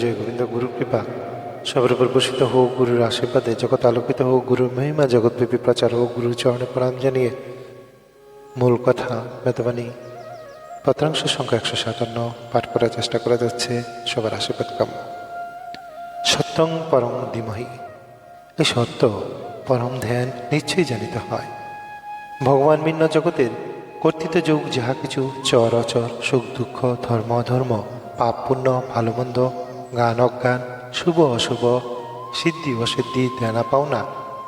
জয় গোবিন্দ গুরু কৃপা। সবার উপর বসিত হোক গুরুর আশীর্বাদে। জগৎ আলোকিত হোক গুরুর মহিমা। জগৎব্যাপী প্রচার হোক গুরুর চরণে প্রণাম জানিয়ে। মূল কথা বেদবাণী পত্রাংশ সংখ্যা একশো সাতান্ন। পাঠ করার চেষ্টা করা যাচ্ছে সবার আশীর্বাদ কাম সত্যং পরম ধীমহি। এই সত্য পরম ধ্যান নিশ্চয়ই জানিত হয়। ভগবান ভিন্ন জগতের কর্তৃত যুগ যাহা কিছু চর অচর, সুখ দুঃখ, ধর্ম ধর্ম পাপ পুণ্য ভালো মন্দ গান অজ্ঞান শুভ অশুভ, সিদ্ধি অসিদ্ধি দেনা পাওনা,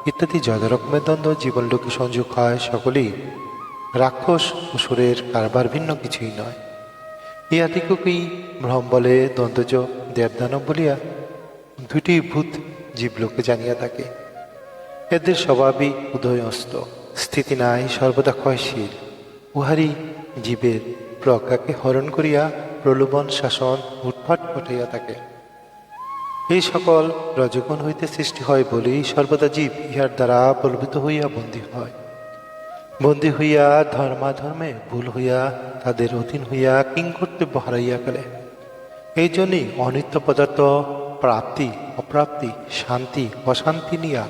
ইত্যাদি যত রকমের দ্বন্দ্ব, জীবনলোকে সংযোগ হয় সকলেই। রাক্ষস অসুরের কারবার ভিন্ন কিছুই নয়। ইহাদিকেই ভ্রম বলে, দ্বন্দ্বজ, দেবদানব বলিয়া দুটি ভূত জীবলোকে জানিয়া থাকে। এদের স্বভাবই উদয়স্ত, স্থিতি নাই, সর্বদা ক্ষয়শীল। উহারি জীবের প্রজ্ঞাকে হরণ করিয়া প্রলোভন, শাসন উৎপাট ঘটাইয়া থাকে। এই সকল, রজগুণ হইতে সৃষ্টি হয় বলেই সর্বদা জীব ইহার দ্বারা প্রলোভিত হইয়া বন্দী হয়। বন্দী হইয়া ধর্মাধর্মে ভুল হইয়া তাদের অধীন হইয়া কিংকর্তব্য হারাইয়া ফেলে। এই জন্যই অনিত্য পদার্থ, প্রাপ্তি, অপ্রাপ্তি, শান্তি, অশান্তি নিয়া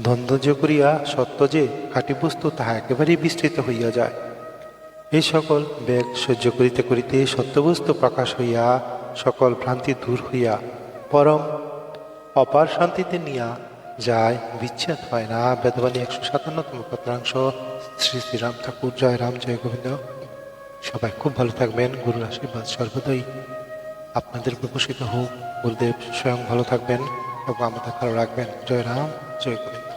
দ্বন্দ্ব করিয়া সত্য যে খাঁটি বস্তু তাহা একেবারেই বিস্তৃত হইয়া যায়। এই সকল বেগ সহ্য করিতে করিতে সত্যবস্তু প্রকাশ হইয়া, সকল ভ্রান্তি দূর হইয়া, পরম অপার শান্তিতে নিয়া যায়, বিচ্ছেদ হয় না। বেদবাণী একশো সাতান্নতম পত্রাংশ। শ্রী শ্রীরাম ঠাকুর। জয় রাম, জয় গোবিন্দ। সবাই খুব ভালো থাকবেন। গুরুর আশীর্বাদ সর্বদাই। আপনাদের প্রকাশিত হোক। গুরুদেব স্বয়ং ভালো থাকবেন এবং আমাদের ভালো রাখবেন। জয় রাম, জয় গোবিন্দ।